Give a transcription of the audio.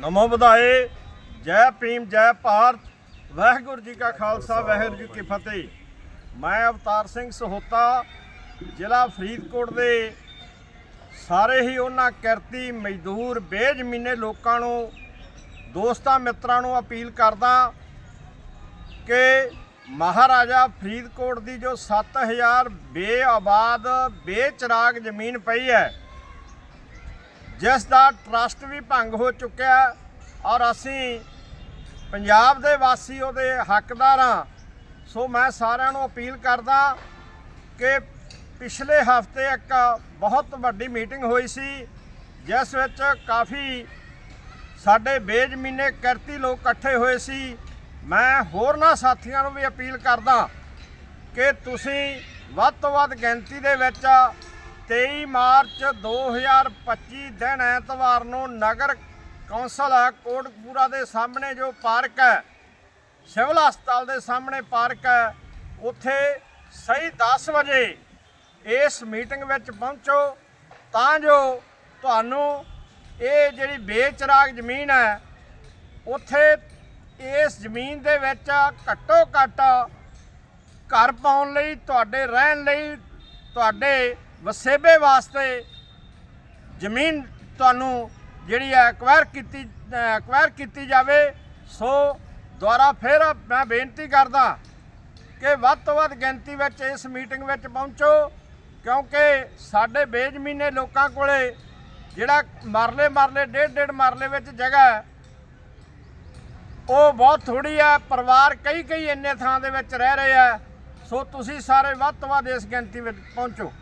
ਨਮੋ ਵਧਾਏ ਜੈ ਭੀਮ, ਜੈ ਭਾਰਤ, ਵਾਹਿਗੁਰੂ ਜੀ ਕਾ ਖਾਲਸਾ, ਵਾਹਿਗੁਰੂ ਜੀ ਕੀ ਫਤਿਹ। ਮੈਂ ਅਵਤਾਰ ਸਿੰਘ ਸਹੋਤਾ, ਜ਼ਿਲ੍ਹਾ ਫਰੀਦਕੋਟ ਦੇ। ਸਾਰੇ ਹੀ ਉਹਨਾਂ ਕਿਰਤੀ ਮਜ਼ਦੂਰ, ਬੇਜ਼ਮੀਨੇ ਲੋਕਾਂ ਨੂੰ, ਦੋਸਤਾਂ ਮਿੱਤਰਾਂ ਨੂੰ ਅਪੀਲ ਕਰਦਾ ਕਿ ਮਹਾਰਾਜਾ ਫਰੀਦਕੋਟ ਦੀ ਜੋ 7000 ਬੇਆਬਾਦ, ਬੇਚਰਾਗ ਜ਼ਮੀਨ ਪਈ ਹੈ ਜਿਸ ਦਾ ਟਰਸਟ ਵੀ ਭੰਗ ਹੋ ਚੁੱਕਿਆ ਔਰ ਅਸੀਂ ਪੰਜਾਬ ਦੇ ਵਾਸੀ ਉਹਦੇ ਹੱਕਦਾਰ ਹਾਂ। ਸੋ ਮੈਂ ਸਾਰਿਆਂ ਨੂੰ ਅਪੀਲ ਕਰਦਾ ਕਿ ਪਿਛਲੇ ਹਫ਼ਤੇ ਇੱਕ ਬਹੁਤ ਵੱਡੀ ਮੀਟਿੰਗ ਹੋਈ ਸੀ, ਜਿਸ ਵਿੱਚ ਕਾਫੀ ਸਾਡੇ ਬੇਜ਼ਮੀਨੇ ਕਿਰਤੀ ਲੋਕ ਇਕੱਠੇ ਹੋਏ ਸੀ। ਮੈਂ ਹੋਰਨਾਂ ਸਾਥੀਆਂ ਨੂੰ ਵੀ ਅਪੀਲ ਕਰਦਾ ਕਿ ਤੁਸੀਂ ਵੱਧ ਤੋਂ ਵੱਧ ਗਿਣਤੀ ਦੇ ਵਿੱਚ 23 ਮਾਰਚ 2025 ਦਿਨ ਐਤਵਾਰ ਨੂੰ ਨਗਰ ਕੌਂਸਲ ਹੈ ਦੇ ਸਾਹਮਣੇ ਜੋ ਪਾਰਕ ਹੈ ਸਿਵਲ ਹਸਪਤਾਲ ਦੇ ਸਾਹਮਣੇ ਪਾਰਕ ਹੈ, ਉੱਥੇ ਸਹੀ 10 ਵਜੇ ਇਸ ਮੀਟਿੰਗ ਵਿੱਚ ਪਹੁੰਚੋ। ਤਾਂ ਜੋ ਤੁਹਾਨੂੰ ਇਹ ਜਿਹੜੀ ਬੇਚਰਾਗ ਜ਼ਮੀਨ ਹੈ, ਉੱਥੇ ਇਸ ਜ਼ਮੀਨ ਦੇ ਵਿੱਚ ਘੱਟੋ ਘੱਟ ਘਰ ਪਾਉਣ ਲਈ, ਤੁਹਾਡੇ ਰਹਿਣ ਲਈ, ਤੁਹਾਡੇ ਵਸੇਬੇ ਵਾਸਤੇ ਜ਼ਮੀਨ ਤੁਹਾਨੂੰ ਜਿਹੜੀ ਹੈ ਐਕਵਾਇਰ ਕੀਤੀ ਐਕਵਾਇਰ ਕੀਤੀ ਜਾਵੇ, ਸੋ ਦੁਆਰਾ ਫਿਰ ਮੈਂ ਬੇਨਤੀ ਕਰਦਾ ਕਿ ਵੱਧ ਤੋਂ ਵੱਧ ਗਿਣਤੀ ਵਿੱਚ ਇਸ ਮੀਟਿੰਗ ਵਿੱਚ ਪਹੁੰਚੋ, ਕਿਉਂਕਿ ਸਾਡੇ ਬੇਜ਼ਮੀਨੇ ਲੋਕਾਂ ਕੋਲੇ ਜਿਹੜਾ ਮਰਲੇ ਮਰਲੇ, ਡੇਢ ਡੇਢ ਮਰਲੇ ਵਿੱਚ ਜਗ੍ਹਾ ਹੈ, ਉਹ ਬਹੁਤ ਥੋੜੀ ਹੈ, ਪਰਿਵਾਰ ਕਈ ਕਈ ਇੰਨੇ ਥਾਂ ਦੇ ਵਿੱਚ ਰਹਿ ਰਹੇ ਆ ਸੋ ਤੁਸੀਂ ਸਾਰੇ ਵੱਧ ਤੋਂ ਵੱਧ ਇਸ ਗਿਣਤੀ ਵਿੱਚ ਪਹੁੰਚੋ।